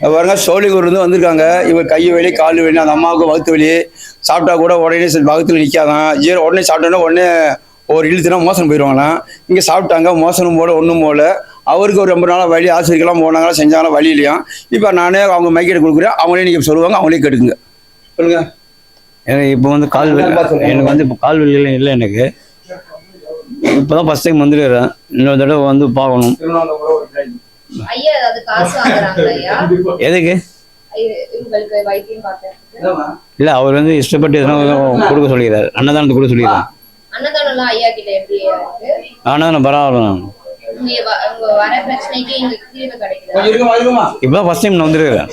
பாருங்க சோழிங்கூர்லேருந்து வந்திருக்காங்க. இவர் கை வலி கால் வலி அந்த அம்மாவுக்கு வகுத்து வலி. சாப்பிட்டா கூட உடனே வகுத்துல நிற்காதான் ஜீரோ உடனே சாப்பிட்டோன்னே உடனே ஒரு இழுத்துனா மோசனம் போயிடுவாங்களாம் இங்கே சாப்பிட்டாங்க மோசனம் போல ஒன்றும் போல. அவருக்கு ஒரு ரொம்ப நாளாக வழி ஆசிரியர்கள்லாம் போனாங்களா செஞ்சாங்களா வழி இல்லையா? இப்போ நானே அவங்க மைக்கெட்டு கொடுக்குறேன். அவங்களே நீங்கள் சொல்லுவாங்க அவங்களே கேட்டுக்குங்க. சொல்லுங்க. எனக்கு இப்போ வந்து கால் வலி எனக்கு வந்து இப்போ கால் வலியெல்லாம் இல்லை எனக்கு. இப்போ தான் ஃபஸ்ட் டைம் வந்துருக்கிறேன் இன்னொரு தடவை வந்து பார்க்கணும் ஐயா ஏதாவது காசு வாங்குறாங்களா ஐயா எதுக்கு? இல்லை அவர் வந்து இஷ்டப்பட்டு கொடுக்க சொல்லிக்கிறார். அன்னதானத்தை கொடுக்க சொல்லிக்கிறார். அன்னதானம்லாம் ஐயா கிட்ட எப்படி இருக்கு? அன்னதானம் பரவாயில்ல. நான் இங்க வ- உங்க வர பிரச்சனைக்கு இங்க தீர்வு கிடைக்குதா இப்போ தான் ஃபஸ்ட் டைம் நான் வந்துருக்கிறேன்.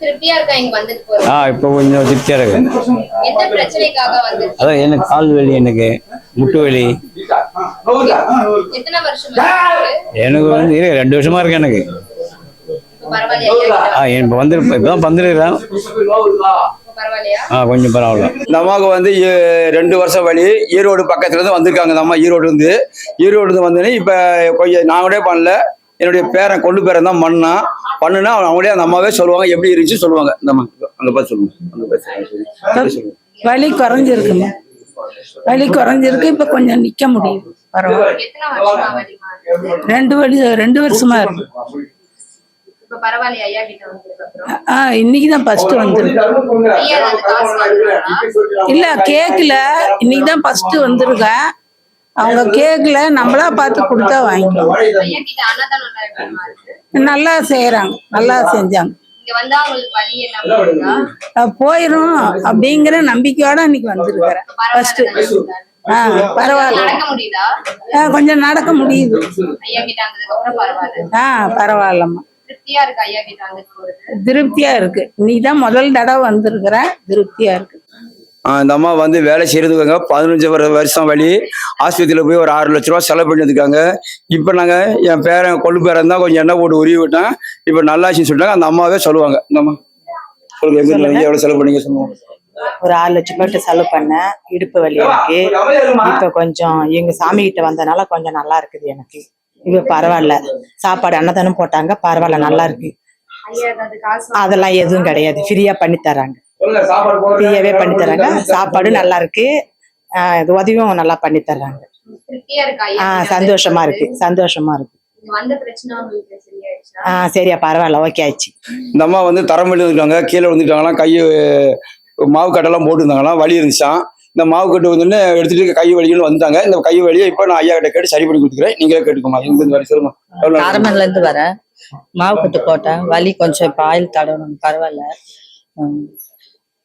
திருப்தியா இருக்கா இங்க வந்துட்டு போறது ஆ இப்போ கொஞ்சம் திருப்தியாக இருக்கு. எந்த பிரச்சனைக்காக வந்து அதான் எனக்கு கால் வலி எனக்கு முட்டு வலி. எத்தனை வருஷம் இருக்கு? எனக்கு வந்து ரெண்டு வருஷமா இருக்கு எனக்கு. ஆ இப்போ வந்து இப்போ தான் வந்துருக்கிறேன் ஆ கொஞ்சம் பரவாயில்ல. இந்த அம்மாவுக்கு வந்து ரெண்டு வருஷம் வழி ஈரோடு பக்கத்துல இருந்து வந்திருக்காங்க இந்த அம்மா ஈரோடு இருந்து ஈரோடு இருந்து வந்தோடனே இப்போ கொஞ்சம் நான் கூட பண்ணல. என்னுடைய பேரன் கொண்டு பேரன் தான் பண்ணா பண்ணுனா அவங்களே அந்த அம்மாவே சொல்லுவாங்க. எப்படி இருந்துச்சு சொல்லுவாங்க. இந்த அம்மா அங்கே பார்த்து சொல்லுங்க. அங்கே பார்த்து சொல்லுங்க. வலி குறைஞ்சிருக்குங்க வலி குறைஞ்சிருக்கு. இப்ப கொஞ்சம் நிக்க முடியுது. பரவாயில்ல? ரெண்டு வலி ரெண்டு வருஷமா இருக்கு. இப்ப பரவாயில்லையா? ஐயா கிட்ட வந்ததுக்கு அப்புறம்? ஆ இன்னைக்கு தான் ஃபர்ஸ்ட் வந்திருக்கு? இல்ல கேக்கல. இன்னைக்கு தான் ஃபர்ஸ்ட் வந்திருக்கேன். அவங்க கேக்கல நம்மளா பார்த்து கொடுத்தா வாங்கிக்கலாம். நல்லா செய்யறாங்க நல்லா செஞ்சாங்க. போயிரும் அப்படிங்கிற நம்பிக்கையோட இன்னைக்கு வந்திருக்கிறேன் ஃபர்ஸ்ட் ஆ பரவாயில்ல. நடக்க முடியுதா? ஆ, கொஞ்சம் நடக்க முடியுது. ஐயா கிட்ட வந்ததுக்கு அப்புறம் பரவாயில்ல. ஆ பரவாயில்லம்மா. திருப்தியா இருக்கு இன்னைக்கு தான் முதல் தடவை வந்திருக்கிறேன். திருப்தியா இருக்கு. அந்த அம்மா வந்து வேலை செய்யறதுக்காங்க பதினஞ்சு வருஷம் வழி ஆஸ்பத்திரியில் போய் ஒரு ஆறு லட்ச ரூபா செலவு பண்ணியிருக்காங்க. இப்போ நாங்கள் என் பேரன் கொள்ளு பேரன் தான் கொஞ்சம் எண்ணெய் போட்டு உருவி விட்டேன் இப்போ நல்லாச்சுன்னு சொல்லிட்டாங்க. அந்த அம்மாவே சொல்லுவாங்க. இந்த அம்மா சொல்லுங்க எங்க எவ்வளோ செலவு பண்ணீங்க சொல்லுவாங்க ஒரு ஆறு லட்சம் போட்டு செலவு பண்ணேன். இடுப்பு வலி எனக்கு இப்போ கொஞ்சம் எங்கள் சாமி கிட்ட வந்தனால கொஞ்சம் நல்லா இருக்குது எனக்கு. இப்போ பரவாயில்ல. சாப்பாடு அன்னதானம் போட்டாங்க பரவாயில்ல நல்லா இருக்கு. அதெல்லாம் எதுவும் கிடையாது. ஃப்ரீயா பண்ணி தராங்க. ஃப்ரீயாவே பண்ணி தராங்க சாப்பாடு நல்லா இருக்கு ஆஹ் இது உதவியும் நல்லா பண்ணி தர்றாங்க கிட்ட சந்தோஷமா இருக்கு. சந்தோஷமா இருக்கு. ஆஹ் சரியா பரவாயில்ல ஓகே ஆயிடுச்சு. இந்த அம்மா வந்து தரம் இருக்காங்க கீழே விழுந்துட்டாங்களாம் கை மாவு கட்டெல்லாம் போட்டுருந்தாங்களாம் வலி இருந்துச்சான் இந்த மாவு கட்டு வந்து எடுத்துட்டு கை வலிகள் வந்துட்டாங்க இந்த கை வலியை இப்போ நான் ஐயா கிட்ட கேட்டு சரி பண்ணி கொடுத்துக்கிறேன். நீங்களே கேட்டுக்கோமா இருந்து வர சொல்லுங்க? காரமல்ல இருந்து வரேன் மாவு கட்டு போட்டேன். வலி கொஞ்சம் இப்ப ஆயில் தடவணும் பரவாயில்ல.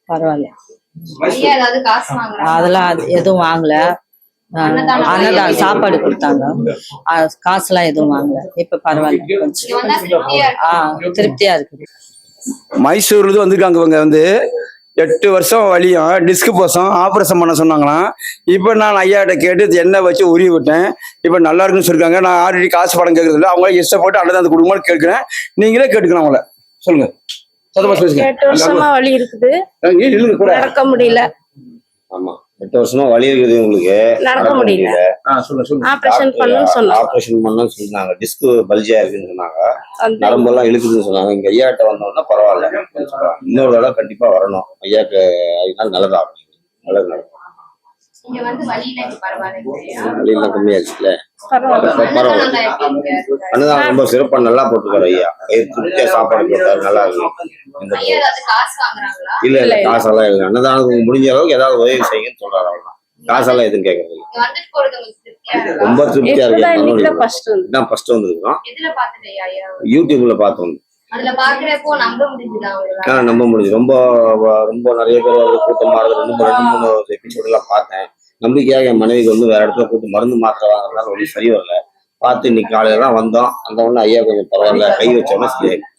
பரவாயில்ல. காசு அதெல்லாம் அது எதுவும் வாங்கல. ஆ, அன்னதானம் சாப்பாடு கொடுத்தாங்க. ஆ, காசுலாம் எதுவும் வாங்கல. இப்ப பரவாயில்ல வந்தா திருப்தியா இருக்கு. மைசூர்ல இருந்து வந்திருக்காங்க இவங்க வந்து. எட்டு வருஷம் வலியும் டிஸ்க் போசம் ஆப்ரேஷன் பண்ண சொன்னாங்களாம். இப்போ நான் ஐயாட்ட கேட்டு எண்ணெய் வச்சு உருவி விட்டேன்? இப்போ நல்லா இருக்குன்னு சொல்லிருக்காங்க. நான் ஆல்ரெடி காசு படம் கேட்கறது இல்லை அவங்களே இஷ்டப்பட்டு அல்லது அந்த குடும்பம் கேட்கிறேன். நீங்களே கேட்டுக்கலாம் அவங்கள. சொல்லுங்க. சத்தமா பேசுங்க. எட்டு வருஷமா வலி இருக்குது. இல்லைங்க கூட. நடக்க முடியல. ஆமா. எட்டு வருஷமா வலி இருக்குது உங்களுக்கு. நடக்க முடியல. சொல்லுங்க சொல்லுங்க ஆபரேஷன் பண்ணணும்னு சொன்னாங்க. ஆபரேஷன் பண்ணணும்னு சொன்னாங்க. டிஸ்க் பல்ஜியா இருக்குன்னு சொன்னாங்க. நரம்பெல்லாம் இழுக்குதுன்னு சொன்னாங்க. இங்க ஐயாட்ட வந்தோம்னா பரவாயில்ல. கொஞ்சம் பரவாயில்ல. இன்னொரு தடவை கண்டிப்பா வரணும். ஐயாக்கு அதனால நல்லதாகும் நல்லது நடக்கும். இங்க வந்து வலியில கம்மியாச்சுல பரவாயில்ல ரொம்ப சிறப்பா நல்லா போட்டுருக்காரு ஐயா திருப்தியா சாப்பாடு போட்டாரு நல்லா இருக்கு இந்த ஐயா ஏதாவது காசு வாங்குறாங்களா இல்ல இல்ல காசெல்லாம் இல்லை அன்னதானத்துக்கு முடிஞ்ச அளவுக்கு ஏதாவது உதவி செய்யுங்கன்னு சொல்றாரு காசெல்லாம் எதுவும் கேட்கறது ரொம்ப திருப்தியா இருக்கு இதான் ஃபர்ஸ்ட் வந்திருக்கோம் யூடியூப்ல பார்த்தோம் நம்ப முடிஞ்சு ரொம்ப ரொம்ப நிறைய பேர் கூட்டமா இருக்கு ரெண்டு மூணு ரெண்டு மூணு எபிசோடு எல்லாம் பார்த்தேன் நம்பிக்கையாக என் மனைவிக்கு வந்து வேற இடத்துல கூட்டு மருந்து மாத்திரை வாங்குறதுனால ஒன்றும் சரி வரல. பார்த்து இன்னைக்கு காலையில தான் வந்தோம். அந்த ஒண்ணு ஐயா கொஞ்சம் பரவாயில்ல கை வச்சோன்னா சரியாயிடுச்சு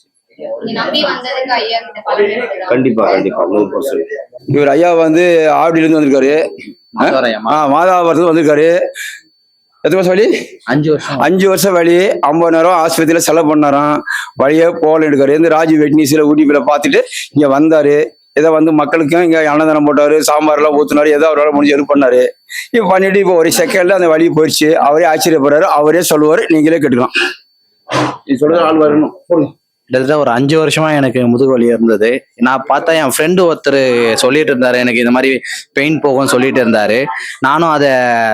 நீங்க நம்பி வந்ததுக்கு ஐயா கிட்ட பலன் இருக்குதா? கண்டிப்பா கண்டிப்பா. நூறு பர்சன்ட். இவர் ஐயா வந்து ஆவடியிலேருந்து வந்திருக்காரு. ஆ? மாதாபுரத்துல வந்திருக்காரு. எத்தனை வருஷம் வழி? அஞ்சு வருஷம். அஞ்சு வருஷம் வழி. ஐம்பதாயிரம் ஆஸ்பத்திரியில் செலவு பண்ணாராம். வழியே போகல எடுக்காரு. இந்த ராஜீவ் வெட்னிஸில் ஊட்டிப்பில் பார்த்துட்டு இங்கே வந்தாரு. இதை வந்து மக்களுக்கும் இங்கே அன்னதானம் போட்டாரு சாம்பார்லாம் ஊற்றினாரு ஏதோ அவரால் முடிஞ்ச இது பண்ணாரு. இப்போ பண்ணிட்டு இப்போ ஒரு செகண்ட்ல அந்த வழி போயிடுச்சு அவரே ஆச்சரியப்படுறாரு அவரே சொல்லுவார் நீங்களே கேட்டுக்கலாம். இது சொல்றது ஆள் வரணும் போடுங்க கிட்டத்தட்ட ஒரு அஞ்சு வருஷமா எனக்கு முதுகு வலி இருந்தது. நான் பார்த்தா என் ஃப்ரெண்டு ஒருத்தர் சொல்லிட்டு இருந்தாரு. எனக்கு இந்த மாதிரி பெயின் போகும்னு சொல்லிட்டு இருந்தாரு. நானும் அதை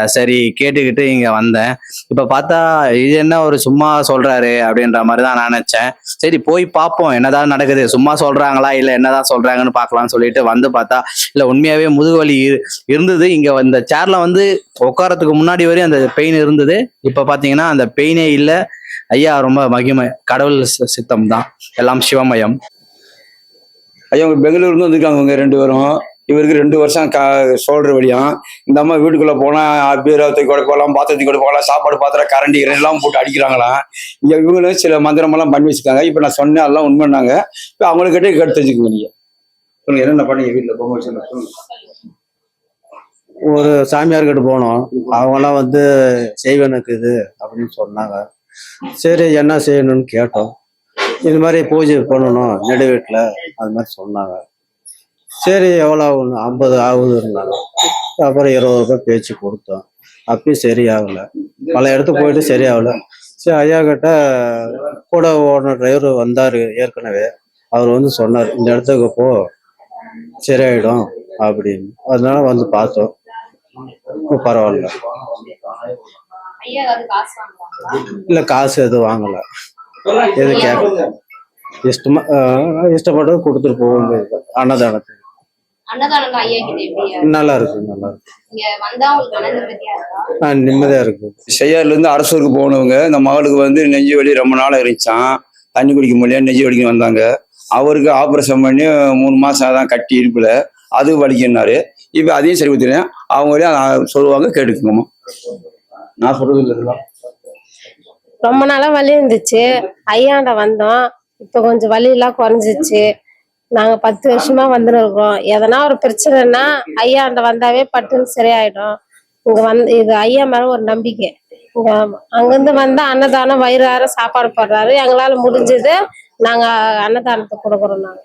சரி கேட்டுக்கிட்டு இங்க வந்தேன். இப்ப பார்த்தா இது என்ன ஒரு சும்மா சொல்றாரு அப்படின்ற மாதிரி தான் நான் நினைச்சேன். சரி போய் பார்ப்போம். என்னதான் நடக்குது? சும்மா சொல்றாங்களா? இல்ல என்னதான் சொல்றாங்கன்னு பார்க்கலாம்னு சொல்லிட்டு வந்து பார்த்தா இல்ல உண்மையாவே முதுகு வலி இரு- இருந்தது. இங்க இந்த சேர்ல வந்து உட்காரத்துக்கு முன்னாடி வரையும் அந்த பெயின் இருந்தது. இப்ப பாத்தீங்கன்னா அந்த பெயினே இல்லை. ஐயா ரொம்ப மகிமை கடவுள் சித்தம் தான் எல்லாம் சிவமயம். ஐயா அவங்க பெங்களூர்லேருந்து வந்திருக்காங்க இவங்க ரெண்டு பேரும். இவருக்கு ரெண்டு வருஷம் கா சோல்டர் வழியாம் இந்த அம்மா வீட்டுக்குள்ள போனா பீரவத்தை கூட போகலாம் பாத்திரத்தை கூட போகலாம் சாப்பாடு பாத்திரம் கரண்டி எல்லாம் போட்டு அடிக்கிறாங்களாம் இங்க இவங்களும் சில மந்திரமெல்லாம் பண்ணி வச்சிருக்காங்க. இப்ப நான் சொன்னேன் அதெல்லாம் உண்மைன்னாங்க இப்ப அவங்கக்கிட்டே கேட்டு தெரிஞ்சுக்கோங்க நீங்க. சொல்லுங்க என்னென்ன பண்ணீங்க வீட்டுல பொம்மை வச்சு சொல்லுங்க. ஒரு சாமியார்கிட்ட போனோம். அவங்கெல்லாம் வந்து செய்வனுக்கு இது அப்படின்னு சொன்னாங்க. சரி என்ன செய்யணும்னு கேட்டோம். இது மாதிரி பூஜை பண்ணணும் நெடு வீட்டில் அது மாதிரி சொன்னாங்க. சரி எவ்வளோ ஆகும் ஐம்பது ஆகுதுன்னாங்க அப்புறம் இருபது ரூபாய் பேச்சு கொடுத்தோம். அப்பயும் சரியாகலை. பல இடத்துக்கு போயிட்டு சரியாகல. சரி ஐயா கிட்ட கூட ஓடின டிரைவர் வந்தார் ஏற்கனவே. அவர் வந்து சொன்னார் இந்த இடத்துக்கு போ சரியாயிடும் அப்படின்னு. அதனால வந்து பார்த்தோம். பரவாயில்ல. இல்லை காசு எதுவும் வாங்கல. எது கேட்க இஷ்டமா ஆஹ் இஷ்டப்பட்டது கொடுத்துட்டு போக வேண்டியது. அன்னதானத்துக்கு. அன்னதானம் ஐயா கிட்ட எப்படியா நல்லா இருக்கு நல்லா இருக்கு நிம்மதியா இருக்கா? ஆஹ் நிம்மதியா இருக்கு. செய்யாறுல இருந்து அரசூருக்கு போனவங்க இந்த மகளுக்கு வந்து நெஞ்சு வலி ரொம்ப நாள் இருந்துச்சான் தண்ணி குடிக்க முடியல நெஞ்சு வலிக்கு வந்தாங்க. அவருக்கு ஆபரேஷன் பண்ணி மூணு மாசம் தான் கட்டி இருப்புல அது வலிக்கினாரு இப்ப அதையும் சரி கொடுத்துறேன் அவங்களே சொல்லுவாங்க கேட்டுக்கோங்கம்மா நான் சொல்றது இல்லை. ரொம்ப நாளா வலி இருந்துச்சு. ஐயாண்ட வந்தோம். இப்ப கொஞ்சம் வலி எல்லாம் குறைஞ்சிச்சு. நாங்க பத்து வருஷமா வந்துன்னு இருக்கோம் எதனா ஒரு பிரச்சனைன்னா ஐயாண்ட வந்தாவே பட்டுன்னு சரியாயிடும். இங்க வந்து இது ஐயா மேல ஒரு நம்பிக்கை. இங்க அங்கிருந்து வந்தா அன்னதானம் வயிறார சாப்பாடு போடுறாரு. எங்களால முடிஞ்சது நாங்க அன்னதானத்தை கொடுக்குறோம் நாங்க.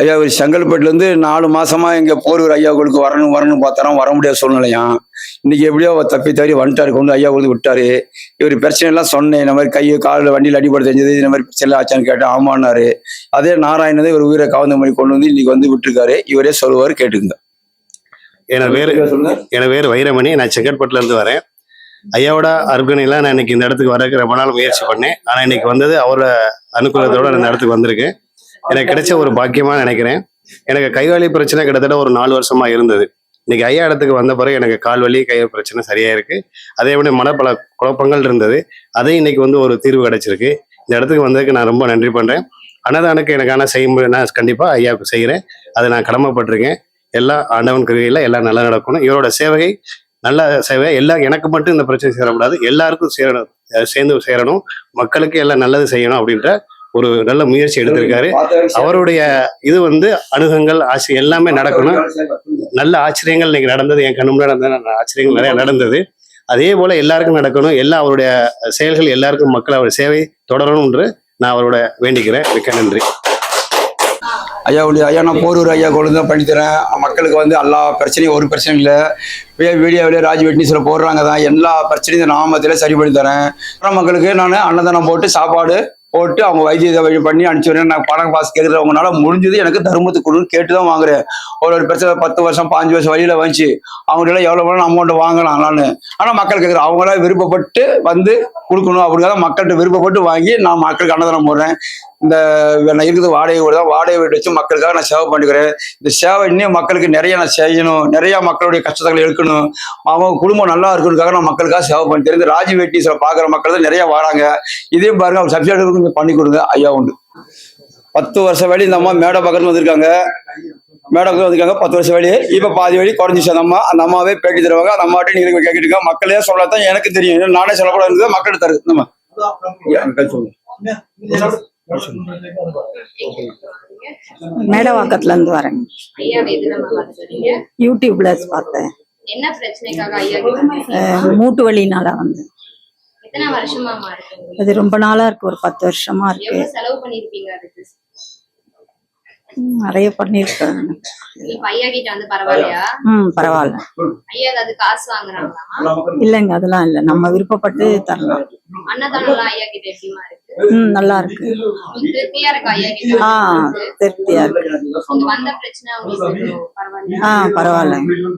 ஐயா ஒரு செங்கல்பட்டுல இருந்து நாலு மாசமா எங்க போரூர் ஐயா கோளுக்கு வரணும் வரணும் பார்த்தாராம் வர முடியாத சூழ்நிலையாம் இன்னைக்கு எப்படியோ அவர் தப்பி தவறி வந்துட்டாரு கொண்டு ஐயா கொண்டு விட்டாரு. இவர் பிரச்சனை எல்லாம் சொன்னேன் இந்த மாதிரி கையை காலில் வண்டியில் அடிபட தெரிஞ்சது இந்த மாதிரி பிரச்சனை ஆச்சான்னு கேட்டேன் ஆமான்னாரு. அதே நாராயணதே ஒரு உயிரை கவர்ந்த மாதிரி கொண்டு வந்து இன்னைக்கு வந்து விட்டுருக்காரு. இவரே சொல்லுவார் கேட்டுக்குங்க. என பேர் என் பேர் வைரமணி நான் செங்கற்பட்டுல இருந்து வரேன். ஐயாவோட அர்ப்பணிலாம் நான் இன்னைக்கு இந்த இடத்துக்கு வரக்கு ரொம்ப நாள் முயற்சி பண்ணேன். ஆனால் இன்னைக்கு வந்தது அவரோட அனுகூலத்தோட இந்த இடத்துக்கு வந்திருக்கேன் எனக்கு கிடைச்ச ஒரு பாக்கியமா நினைக்கிறேன். எனக்கு கைவலி பிரச்சனை கிட்டத்தட்ட ஒரு நாலு வருஷமா இருந்தது. இன்னைக்கு ஐயா இடத்துக்கு வந்த பிறகு எனக்கு கால் வலி கை பிரச்சனை சரியா இருக்கு. அதே மாதிரி மன பல குழப்பங்கள் இருந்தது. அதையும் இன்னைக்கு வந்து ஒரு தீர்வு கிடைச்சிருக்கு. இந்த இடத்துக்கு வந்ததுக்கு நான் ரொம்ப நன்றி பண்றேன். அன்னதானுக்கு எனக்கான செய்ய நான் கண்டிப்பா ஐயாவுக்கு செய்கிறேன் அதை நான் கடமைப்பட்டிருக்கேன். எல்லா ஆண்டவன் கிருகையில எல்லாம் நல்லா நடக்கணும். இவரோட சேவை நல்ல சேவை. எல்லா எனக்கு மட்டும் இந்த பிரச்சனை சேரக்கூடாது. எல்லாருக்கும் சேரணும். சேர்ந்து சேரணும். மக்களுக்கு எல்லாம் நல்லது செய்யணும் அப்படின்ற ஒரு நல்ல முயற்சி எடுத்திருக்காரு. அவருடைய இது வந்து அணுகங்கள் ஆசி எல்லாமே நடக்கணும். நல்ல ஆச்சரியங்கள் இன்னைக்கு நடந்தது. என் கண்ணு முன்னாடி நடந்த ஆச்சரியங்கள் நிறைய நடந்தது. அதே போல எல்லாருக்கும் நடக்கணும். எல்லா அவருடைய செயல்கள் எல்லாருக்கும் மக்கள் அவர் சேவை தொடரணும் என்று நான் அவரோட வேண்டிக்கிறேன். மிக்க நன்றி. ஐயா உடைய ஐயா நான் போரூர் ஐயா கொண்டு தான் பண்ணித்தரேன் மக்களுக்கு வந்து எல்லா பிரச்சனையும் ஒரு பிரச்சனையும் இல்லை. வீடியோவிலே ராஜ் வெட்னீஸில் போடுறாங்க தான். எல்லா பிரச்சனையும் இந்த நாமத்தில் சரி பண்ணி தரேன். மக்களுக்கு நான் அன்னதானம் போட்டு சாப்பாடு போட்டு அவங்க வைத்தியத்தை வழி பண்ணி அனுப்பிச்சுறேன் நான் பணம் காசு கேட்குறவங்கனால முடிஞ்சது எனக்கு தர்மத்துக்கு கொடுன்னு கேட்டு தான் வாங்குறேன். ஒரு ஒரு பிரச்சனை பத்து வருஷம் பாஞ்சு வருஷம் வழியில் வந்துச்சு. அவங்களால எவ்வளோ வேணும் அமௌண்ட் வாங்கலாம் நான். ஆனால் மக்கள் கேட்குறேன் அவங்களா விருப்பப்பட்டு வந்து கொடுக்கணும். அப்படிங்கிறத மக்கள்கிட்ட விருப்பப்பட்டு வாங்கி நான் மக்களுக்கு அன்னதானம் போடுறேன். இந்த நான் இருக்குது வாடகை வீடு தான். வாடகை வீடு வச்சு மக்களுக்காக நான் சேவை பண்ணிக்கிறேன். இந்த சேவை இன்னும் மக்களுக்கு நிறைய நான் செய்யணும். நிறைய மக்களுடைய கஷ்டங்களை எடுக்கணும். அவங்க குடும்பம் நல்லா இருக்கணுக்காக நான் மக்களுக்காக சேவை பண்ணி தரேன் இந்த ராஜி வெட்டிஸில் பார்க்குற மக்கள் தான் நிறைய வராங்க. இதையும் பாருங்க அவங்க கொஞ்சம் பண்ணி கொடுங்க. ஐயா உண்டு. பத்து வருஷம் வேலை இந்த அம்மா மேடை பக்கத்துல வந்திருக்காங்க. மேடை பக்கத்துல வந்திருக்காங்க. பத்து வருஷம் வேலையே இப்போ பாதி வழி குறைஞ்சிச்சு அந்த அம்மா. அந்த அம்மாவே பேட்டி தருவாங்க. அந்த அம்மாட்ட நீங்க கேட்டுட்டு இருக்க மக்களே சொல்லத்தான் எனக்கு தெரியும். நானே சொல்லக்கூடாது மக்கள் தருது நம்ம சொல்லுங்க. மேடவாக்கத்துல இருந்து பார்த்துருக்கீங்க யூடியூப்ல பார்த்தேன். மூட்டு வலினால வந்து. அது ரொம்ப நாளா இருக்கு ஒரு பத்து வருஷமா இருக்கு எவ்வளவு செலவு பண்ணிருப்பீங்க அதுக்கு ம், நிறைய பரவாயில்லையா? ம் பரவாயில்ல. இல்லைங்க அதெல்லாம் இல்லை. நம்ம விருப்பப்பட்டு தரலாம். ம் நல்லா இருக்கு. ஆ? திருப்தியா இருக்கு. உங்களுக்கு வந்த பிரச்சனை உங்களுக்கு பரவாயில்லையா ஆ பரவாயில்ல